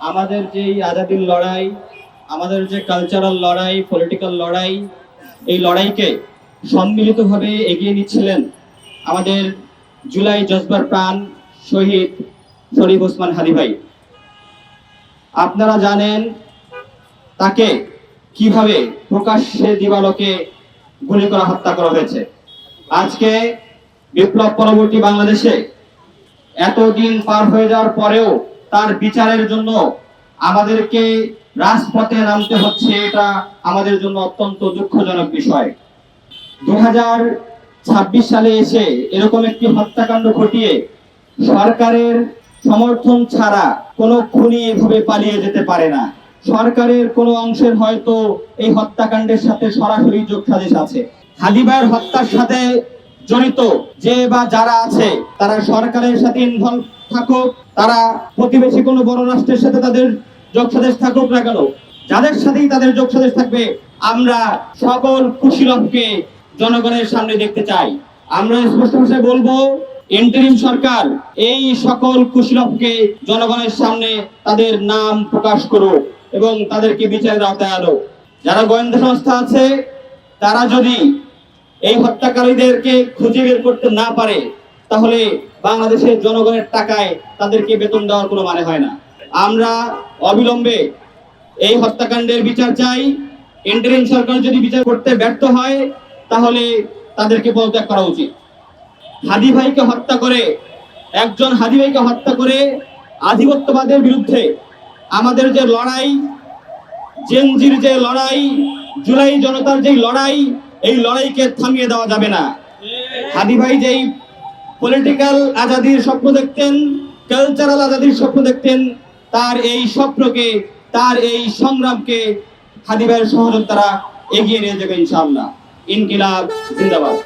আমাদের যে আজাদির লড়াই, আমাদের যে কালচারাল লড়াই পলিটিক্যাল লড়াই, এই লড়াইকে সম্মিলিতভাবে এগিয়ে নিচ্ছিলেন আমাদের জুলাই জজবার প্রাণ শহীদ শরীফ ওসমান হাদি ভাই। আপনারা জানেন তাকে কীভাবে প্রকাশ্যে দিবালোকে গুলি করা হত্যা করা হয়েছে। আজকে বিপ্লব পরবর্তী বাংলাদেশে এতদিন পার হয়ে যাওয়ার পরেও তার বিচারের জন্য আমাদেরকে রাজপথে নামতে হচ্ছে, এটা আমাদের জন্য অত্যন্ত দুঃখজনক বিষয়। দু সালে এসে এরকম একটি হত্যাকাণ্ড ঘটিয়ে সরকারের সমর্থন ছাড়া কোনো খুনি এভাবে পালিয়ে যেতে পারে না। সরকারের কোনো অংশের হয়তো এই হত্যাকাণ্ডের সাথে সরাসরি যোগ যোগসাজেশ আছে। হাদিবাইয়ের হত্যার সাথে জড়িত যে বা যারা আছে, তারা সরকারের সাথে ইনভলভ থাকুক, তারা প্রতিবেশী কোনো বড় রাষ্ট্রের সাথে তাদের যোগসাজেশ থাকুক না কেন, যাদের সাথেই তাদের যোগসাজেশ থাকবে, আমরা সকল কুশীলভকে জনগণের সামনে দেখতে চাই। আমরা স্পষ্ট ভাষায় বলব ইন্টারিম সরকার এই সকল কুশীলভকে জনগণের সামনে তাদের নাম প্রকাশ করুক এবং তাদেরকে বিচারের আওতায় আনো যারা গোয়েন্দা সংস্থা আছে, তারা যদি এই হত্যাকারীদেরকে খুঁজে বের করতে না পারে, তাহলে বাংলাদেশের জনগণের টাকায় তাদেরকে বেতন দেওয়ার কোনো মানে হয় না। আমরা অবিলম্বে এই হত্যাকাণ্ডের বিচার চাই। ইন্টারিম সরকার যদি বিচার করতে ব্যর্থ হয়, তাহলে তাদেরকে পদত্যাগ করা উচিত। হাদি ভাইকে হত্যা করে, একজন হাদি ভাইকে হত্যা করে আধিপত্যবাদের বিরুদ্ধে আমাদের যে লড়াই, জেনজির যে লড়াই, জুলাই জনতার যে লড়াই এই লড়াইকে থামিয়ে দেওয়া যাবে না। হাদি ভাই যেই পলিটিক্যাল আজাদির স্বপ্ন দেখতেন কালচারাল আজাদির স্বপ্ন দেখতেন, তার এই স্বপ্নকে, তার এই সংগ্রামকে হাদি ভাইয়ের সহযোগ তারা এগিয়ে নিয়ে যাবে ইনশাআল্লাহ। ইনকিলাব, জিন্দাবাদ।